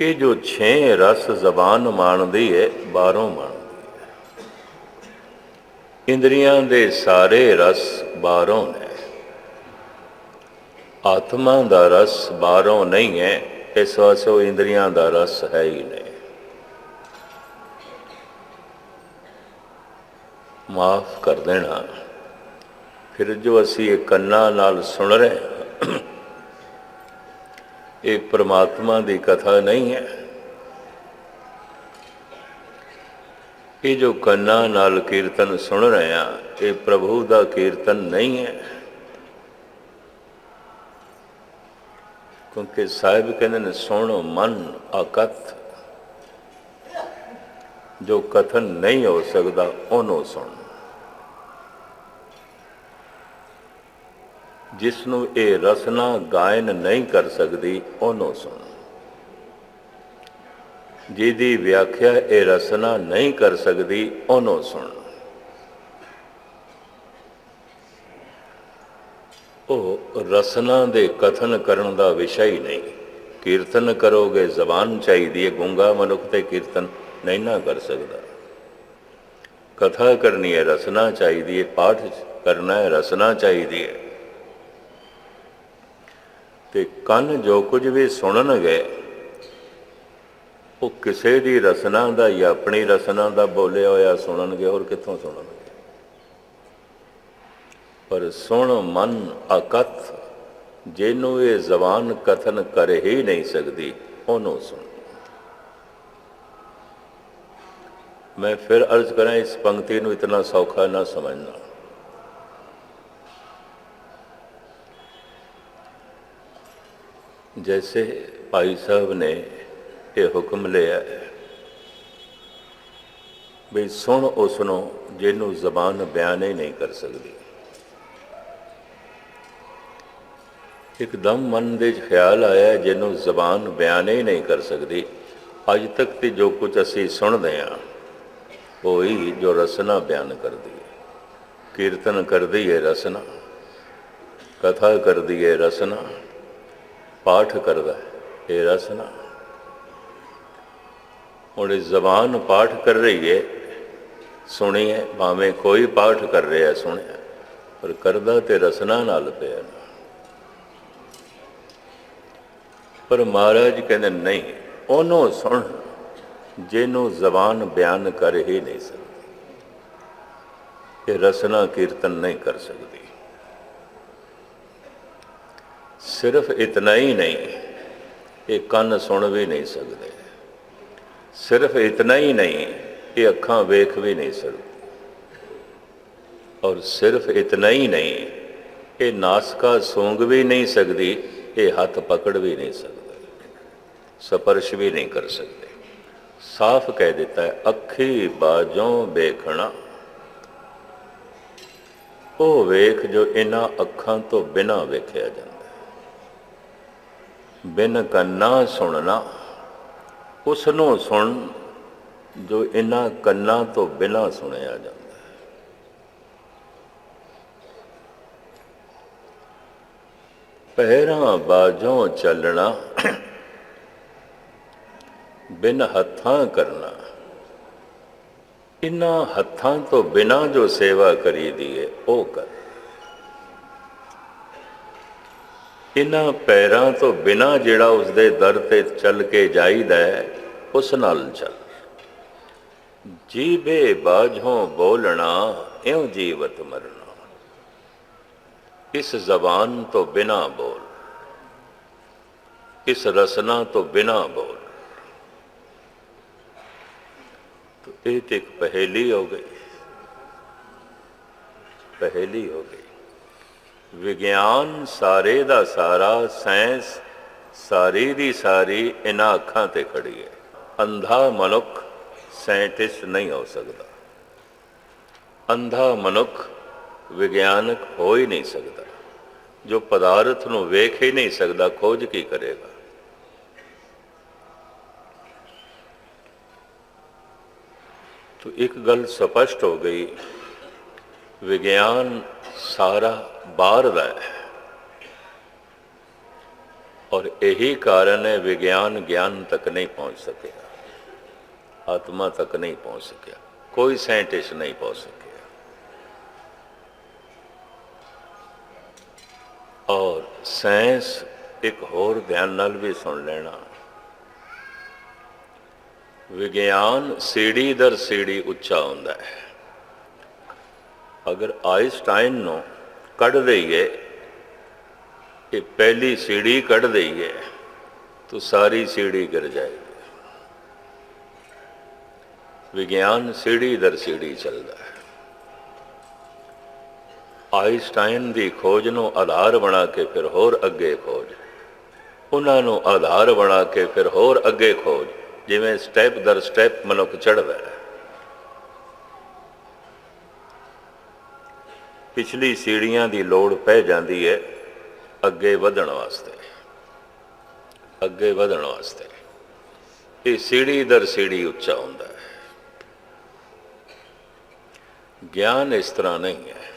ਇਹ ਜੋ ਛੇ ਰਸ ਜ਼ਬਾਨ ਮਾਣਦੀ ਹੈ ਬਾਹਰੋਂ ਮਾਣਦੀ ਹੈ ਇੰਦਰੀਆਂ ਦੇ ਸਾਰੇ ਰਸ ਬਾਹਰੋਂ ਨੇ। ਆਤਮਾ ਦਾ ਰਸ ਬਾਹਰੋਂ ਨਹੀਂ ਹੈ ਇਸ ਵਾਸਤੇ ਉਹ ਇੰਦਰੀਆਂ ਦਾ ਰਸ ਹੈ ਹੀ ਨਹੀਂ। ਮਾਫ ਕਰ ਦੇਣਾ। ਫਿਰ ਜੋ ਅਸੀਂ ਇਹ ਕੰਨਾਂ ਨਾਲ ਸੁਣ ਰਹੇ ਹਾਂ ਇਹ ਪ੍ਰਮਾਤਮਾ ਦੀ ਕਥਾ ਨਹੀਂ ਹੈ। ਇਹ ਜੋ ਕੰਨਾਂ ਨਾਲ ਕੀਰਤਨ ਸੁਣ ਰਹੇ ਹਾਂ, ਇਹ ਪ੍ਰਭੂ ਦਾ ਕੀਰਤਨ ਨਹੀਂ ਹੈ। ਕਿਉਂਕਿ ਸਾਹਿਬ ਕਹਿੰਦੇ ਨੇ, ਸੁਣੋ ਮਨ ਅਕਥ। ਜੋ ਕਥਨ ਨਹੀਂ ਹੋ ਸਕਦਾ, ਉਹਨੂੰ ਸੁਣ। ਜਿਸ ਨੂੰ ਇਹ ਰਸਨਾ ਗਾਇਨ ਨਹੀਂ ਕਰ ਸਕਦੀ, ਉਹਨੂੰ ਸੁਣ। ਜਿਹਦੀ ਵਿਆਖਿਆ ਇਹ ਰਸਨਾ ਨਹੀਂ ਕਰ ਸਕਦੀ, ਉਹਨੂੰ ਸੁਣ। ਉਹ ਰਸਨਾ ਦੇ ਕਥਨ ਕਰਨ ਦਾ ਵਿਸ਼ਾ ਹੀ ਨਹੀਂ। ਕੀਰਤਨ ਕਰੋਗੇ, ਜ਼ਬਾਨ ਚਾਹੀਦੀ ਹੈ, ਗੁੰਗਾ ਮਨੁੱਖ ਤੇ ਕੀਰਤਨ ਨਹੀਂ ਨਾ ਕਰ ਸਕਦਾ। ਕਥਾ ਕਰਨੀ ਹੈ, ਰਸਨਾ ਚਾਹੀਦੀ ਹੈ, ਪਾਠ ਕਰਨਾ ਹੈ, ਰਸਨਾ ਚਾਹੀਦੀ ਹੈ। ਤੇ ਕੰਨ ਜੋ ਕੁਝ ਵੀ ਸੁਣਨਗੇ, ਉਹ ਕਿਸੇ ਦੀ ਰਸਨਾ ਦਾ ਜਾਂ ਆਪਣੀ ਰਸਨਾ ਦਾ ਬੋਲਿਆ ਹੋਇਆ ਸੁਣਨਗੇ, ਹੋਰ ਕਿੱਥੋਂ ਸੁਣਨਗੇ? ਪਰ ਸੁਣ ਮਨ ਅਕਥ, ਜਿਹਨੂੰ ਇਹ ਜ਼ਬਾਨ ਕਥਨ ਕਰ ਹੀ ਨਹੀਂ ਸਕਦੀ, ਉਹਨੂੰ ਸੁਣ। ਮੈਂ ਫਿਰ ਅਰਜ਼ ਕਰਾਂ, ਇਸ ਪੰਕਤੀ ਨੂੰ ਇਤਨਾ ਸੌਖਾ ਨਾ ਸਮਝਣਾ। ਜੈਸੇ ਭਾਈ ਸਾਹਿਬ ਨੇ ਇਹ ਹੁਕਮ ਲਿਆ ਵੀ ਸੁਣ ਉਸ ਨੂੰ ਜਿਹਨੂੰ ਜ਼ਬਾਨ ਬਿਆਨ ਹੀ ਨਹੀਂ ਕਰ ਸਕਦੀ। ਇੱਕਦਮ ਮਨ ਦੇ ਖਿਆਲ ਆਇਆ, ਜਿਹਨੂੰ ਜ਼ਬਾਨ ਬਿਆਨ ਹੀ ਨਹੀਂ ਕਰ ਸਕਦੀ। ਅੱਜ ਤੱਕ ਤੇ ਜੋ ਕੁਝ ਅਸੀਂ ਸੁਣਦੇ ਆ ਉਹੀ ਜੋ ਰਸਨਾ ਬਿਆਨ ਕਰਦੀ ਹੈ। ਕੀਰਤਨ ਕਰਦੀ ਹੈ ਰਸਨਾ, ਕਥਾ ਕਰਦੀ ਹੈ ਰਸਨਾ। ਪਾਠ ਕਰਦਾ ਇਹ ਰਸਨਾ। ਹੁਣ ਇਹ ਜ਼ਬਾਨ ਪਾਠ ਕਰ ਰਹੀ ਹੈ, ਸੁਣੀਏ, ਭਾਵੇਂ ਕੋਈ ਪਾਠ ਕਰ ਰਿਹਾ ਸੁਣਿਆ, ਪਰ ਕਰਦਾ ਤੇ ਰਸਨਾ ਨਾਲ ਪਿਆ। ਪਰ ਮਹਾਰਾਜ ਕਹਿੰਦੇ, ਨਹੀਂ, ਉਹਨੂੰ ਸੁਣ, ਜਿਹਨੂੰ ਜ਼ਬਾਨ ਬਿਆਨ ਕਰ ਹੀ ਨਹੀਂ ਸਕਦੀ। ਇਹ ਰਸਨਾ ਕੀਰਤਨ ਨਹੀਂ ਕਰ ਸਕਦੀ। ਸਿਰਫ ਇਤਨਾ ਹੀ ਨਹੀਂ, ਇਹ ਕੰਨ ਸੁਣ ਵੀ ਨਹੀਂ ਸਕਦੇ। ਸਿਰਫ ਇਤਨਾ ਹੀ ਨਹੀਂ, ਇਹ ਅੱਖਾਂ ਵੇਖ ਵੀ ਨਹੀਂ ਸਕਦੀ। ਔਰ ਸਿਰਫ ਇਤਨਾ ਹੀ ਨਹੀਂ, ਇਹ ਨਾਸਕਾ ਸੂੰਘ ਵੀ ਨਹੀਂ ਸਕਦੀ, ਇਹ ਹੱਥ ਪਕੜ ਵੀ ਨਹੀਂ ਸਕਦੇ। ਸਪਰਸ਼ ਵੀ ਨਹੀਂ ਕਰ ਸਕਦੇ। ਸਾਫ਼ ਕਹਿ ਦਿੱਤਾ ਹੈ, ਅੱਖੀ ਬਾਜੋਂ ਵੇਖਣਾ। ਉਹ ਵੇਖ ਜੋ ਇਹਨਾਂ ਅੱਖਾਂ ਤੋਂ ਬਿਨਾ ਵੇਖਿਆ ਜਾਂਦਾ। ਬਿਨ ਕੰਨਾ ਸੁਣਨਾ ਉਸ ਨੂੰ ਸੁਣ ਜੋ ਇਹਨਾਂ ਕੰਨਾਂ ਤੋਂ ਬਿਨਾ ਸੁਣਿਆ ਜਾਂਦਾ ਪਹਿਰਾਂ ਬਾਝੋਂ ਚੱਲਣਾ, ਬਿਨ ਹੱਥਾਂ ਕਰਨਾ। ਇਨ੍ਹਾਂ ਹੱਥਾਂ ਤੋਂ ਬਿਨਾ ਜੋ ਸੇਵਾ ਕਰੀਦੀ ਹੈ ਉਹ ਕਰ। ਇਹਨਾਂ ਪੈਰਾਂ ਤੋਂ ਬਿਨਾ ਜਿਹੜਾ ਉਸ ਦੇ ਦਰ ਤੇ ਚੱਲ ਕੇ ਜਾਈਦਾ ਉਸ ਨਾਲ ਚੱਲ। ਜੀਵੇ ਬਾਝੋਂ ਬੋਲਣਾ, ਇਉ ਜੀਵਤ ਮਰਨਾ। ਇਸ ਜ਼ਬਾਨ ਤੋਂ ਬਿਨਾ ਬੋਲ। ਇਸ ਰਸਨਾ ਤੋਂ ਬਿਨਾ ਬੋਲ। ਇਹ ਤੇ ਇੱਕ ਪਹੇਲੀ ਹੋ ਗਈ। ਪਹੇਲੀ ਹੋ ਗਈ। ਵਿਗਿਆਨ ਸਾਰੇ ਦਾ ਸਾਰਾ, ਸਾਇੰਸ ਸਾਰੀ ਦੀ ਸਾਰੀ ਇਹਨਾਂ ਅੱਖਾਂ ਤੇ ਖੜੀ ਹੈ। ਅੰਧਾ ਮਨੁੱਖ ਸਾਇੰਟਿਸਟ ਨਹੀਂ ਹੋ ਸਕਦਾ। ਅੰਧਾ ਮਨੁੱਖ ਵਿਗਿਆਨਕ ਹੋ ਹੀ ਨਹੀਂ ਸਕਦਾ। ਜੋ ਪਦਾਰਥ ਨੂੰ ਵੇਖ ਹੀ ਨਹੀਂ ਸਕਦਾ, ਖੋਜ ਕੀ ਕਰੇਗਾ? ਤੋ ਇੱਕ ਗੱਲ ਸਪਸ਼ਟ ਹੋ ਗਈ, ਵਿਗਿਆਨ ਸਾਰਾ ਬਾਹਰ ਦਾ ਹੈ। ਔਰ ਇਹੀ ਕਾਰਨ ਹੈ ਵਿਗਿਆਨ ਗਿਆਨ ਤੱਕ ਨਹੀਂ ਪਹੁੰਚ ਸਕਿਆ। ਆਤਮਾ ਤੱਕ ਨਹੀਂ ਪਹੁੰਚ ਸਕਿਆ। ਕੋਈ ਸਾਇੰਟਿਸਟ ਨਹੀਂ ਪਹੁੰਚ ਸਕਿਆ। ਔਰ ਸਾਇੰਸ ਇੱਕ ਹੋਰ ਧਿਆਨ ਨਾਲ ਵੀ ਸੁਣ ਲੈਣਾ। ਵਿਗਿਆਨ ਸੀੜੀ ਦਰ ਸੀੜੀ ਉੱਚਾ ਹੁੰਦਾ ਹੈ। ਅਗਰ ਆਇਨਸਟਾਈਨ ਨੂੰ ਕੱਢ ਦਈਏ, ਇਹ ਪਹਿਲੀ ਸੀੜੀ ਕੱਢ ਦਈਏ, ਤਾਂ ਸਾਰੀ ਸੀੜੀ ਗਿਰ ਜਾਏਗੀ। ਵਿਗਿਆਨ ਸੀੜੀ ਦਰ ਸੀੜੀ ਚੱਲਦਾ ਹੈ। ਆਇਨਸਟਾਈਨ ਦੀ ਖੋਜ ਨੂੰ ਆਧਾਰ ਬਣਾ ਕੇ ਫਿਰ ਹੋਰ ਅੱਗੇ ਖੋਜ। ਉਹਨਾਂ ਨੂੰ ਆਧਾਰ ਬਣਾ ਕੇ ਫਿਰ ਹੋਰ ਅੱਗੇ ਖੋਜ, ਜਿਵੇਂ ਸਟੈਪ ਦਰ ਸਟੈਪ ਮਨੁੱਖ ਚੜ੍ਹਦਾ ਹੈ। ਪਿਛਲੀ ਸੀੜੀਆਂ ਦੀ ਲੋੜ ਪੈ ਜਾਂਦੀ ਹੈ ਅੱਗੇ ਵਧਣ ਵਾਸਤੇ। ਅੱਗੇ ਵਧਣ ਵਾਸਤੇ। ਇਹ ਸੀੜੀ ਦਰ ਸੀੜੀ ਉੱਚਾ ਹੁੰਦਾ ਹੈ। ਗਿਆਨ ਇਸ ਤਰ੍ਹਾਂ ਨਹੀਂ ਹੈ।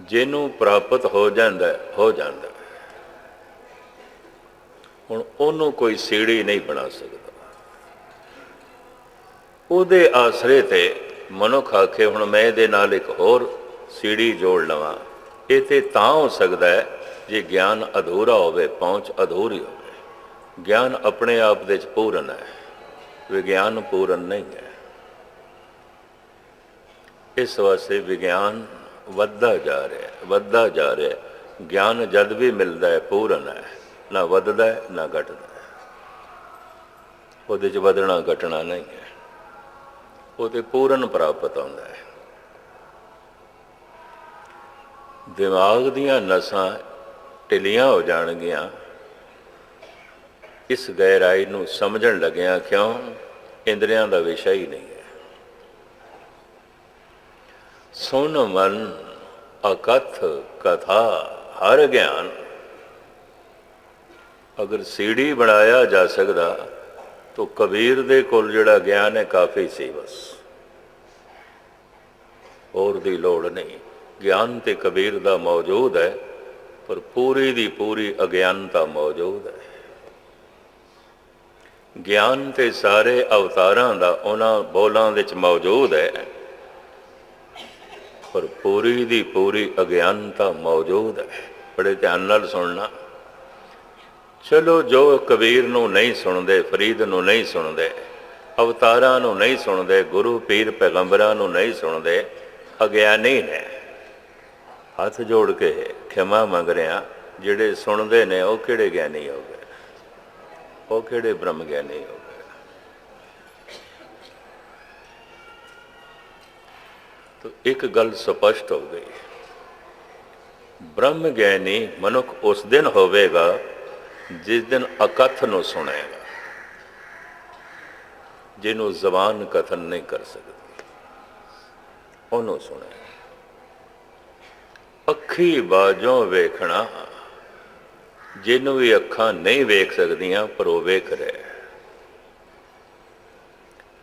ਜਿਹਨੂੰ ਪ੍ਰਾਪਤ ਹੋ ਜਾਂਦਾ ਹੋ ਜਾਂਦਾ ਹੁਣ ਉਹਨੂੰ ਕੋਈ ਸੀੜੀ ਨਹੀਂ ਬਣਾ ਸਕਦਾ। ਉਹਦੇ ਆਸਰੇ ਤੇ ਮਨੁੱਖ ਆਖੇ, ਹੁਣ ਮੈਂ ਇਹਦੇ ਨਾਲ ਇੱਕ ਹੋਰ ਸੀੜੀ ਜੋੜ ਲਵਾਂ। ਇਹ ਤੇ ਤਾਂ ਹੋ ਸਕਦਾ ਹੈ ਜੇ ਗਿਆਨ ਅਧੂਰਾ ਹੋਵੇ, ਪਹੁੰਚ ਅਧੂਰੀ ਹੋਵੇ। ਗਿਆਨ ਆਪਣੇ ਆਪ ਦੇ ਵਿੱਚ ਪੂਰਨ ਹੈ, ਵਿਗਿਆਨ ਪੂਰਨ ਨਹੀਂ ਹੈ। ਇਸ ਵਾਸਤੇ ਵਿਗਿਆਨ ਵੱਧਦਾ ਜਾ ਰਿਹਾ ਹੈ, ਵੱਧਦਾ ਜਾ ਰਿਹਾ ਹੈ। ਗਿਆਨ ਜਦ ਵੀ ਮਿਲਦਾ ਹੈ, ਪੂਰਨ ਹੈ। ਨਾ ਵੱਧਦਾ ਹੈ, ਨਾ ਘਟਦਾ ਹੈ। ਉਹਦੇ ਚ ਵਧਣਾ, ਘਟਣਾ ਨਹੀਂ ਹੈ। ਉਹ ਤੇ ਪੂਰਨ ਪ੍ਰਾਪਤ ਹੁੰਦਾ ਹੈ। ਦਿਮਾਗ ਦੀਆਂ ਨਸਾਂ ਢਿੱਲੀਆਂ ਹੋ ਜਾਣਗੀਆਂ। ਇਸ ਗਹਿਰਾਈ ਨੂੰ ਸਮਝਣ ਲੱਗਿਆ ਕਿਉਂ? ਇੰਦਰੀਆਂ ਦਾ ਵਿਸ਼ਾ ਹੀ ਨਹੀਂ ਹੈ। ਸੁਣ ਮਨ ਅਕਥ ਕਥਾ ਹਰ ਗਿਆਨ। ਅਗਰ ਸੀੜੀ ਬਣਾਇਆ ਜਾ ਸਕਦਾ ਤਾਂ ਕਬੀਰ ਦੇ ਕੋਲ ਜਿਹੜਾ ਗਿਆਨ ਹੈ ਕਾਫੀ ਸੀ ਬਸ। ਹੋਰ ਦੀ ਲੋੜ ਨਹੀਂ। ਗਿਆਨ ਤੇ ਕਬੀਰ ਦਾ ਮੌਜੂਦ ਹੈ, ਪਰ ਪੂਰੀ ਦੀ ਪੂਰੀ ਅਗਿਆਨਤਾ ਮੌਜੂਦ ਹੈ। ਗਿਆਨ ਤੇ ਸਾਰੇ ਅਵਤਾਰਾਂ ਦਾ ਉਹਨਾਂ ਬੋਲਾਂ ਵਿੱਚ ਮੌਜੂਦ ਹੈ। ਪਰ ਪੂਰੀ ਦੀ ਪੂਰੀ ਅਗਿਆਨਤਾ ਮੌਜੂਦ ਹੈ। ਬੜੇ ਧਿਆਨ ਨਾਲ ਸੁਣਨਾ। ਚਲੋ ਜੋ ਕਬੀਰ ਨੂੰ ਨਹੀਂ ਸੁਣਦੇ, ਫਰੀਦ ਨੂੰ ਨਹੀਂ ਸੁਣਦੇ, ਅਵਤਾਰਾਂ ਨੂੰ ਨਹੀਂ ਸੁਣਦੇ, ਗੁਰੂ ਪੀਰ ਪੈਗੰਬਰਾਂ ਨੂੰ ਨਹੀਂ ਸੁਣਦੇ, ਅਗਿਆਨੀ ਨੇ। ਹੱਥ ਜੋੜ ਕੇ ਖਿਮਾ ਮੰਗ ਰਿਆਂ, ਜਿਹੜੇ ਸੁਣਦੇ ਨੇ, ਉਹ ਕਿਹੜੇ ਗਿਆਨੀ ਹੋ ਗਏ? ਉਹ ਕਿਹੜੇ ਬ੍ਰਹਮ ਗਿਆਨੀ ਹੋ ਗਏ? ਤਾਂ ਇੱਕ ਗੱਲ ਸਪਸ਼ਟ ਹੋ ਗਈ। ਬ੍ਰਹਮ ਗਿਆਨੀ ਮਨੁੱਖ ਉਸ ਦਿਨ ਹੋਵੇਗਾ ਜਿਸ ਦਿਨ ਅਕਥ ਨੂੰ ਸੁਣੇਗਾ, ਜਿਹਨੂੰ ਜ਼ਬਾਨ ਕਥਨ ਨਹੀਂ ਕਰ ਸਕਦੀ, ਉਹਨੂੰ ਸੁਣੇ ਅੱਖੀ ਬਾਝੋਂ ਵੇਖਣਾ, ਜਿਹਨੂੰ ਵੀ ਅੱਖਾਂ ਨਹੀਂ ਵੇਖ ਸਕਦੀਆਂ, ਪਰ ਉਹ ਵੇਖ ਰਿਹਾ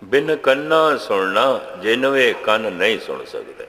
ਬਿਨ ਕੰਨਾਂ ਸੁਣਨਾ, ਜਿਹਨੂੰ ਇਹ ਕੰਨ ਨਹੀਂ ਸੁਣ ਸਕਦੇ।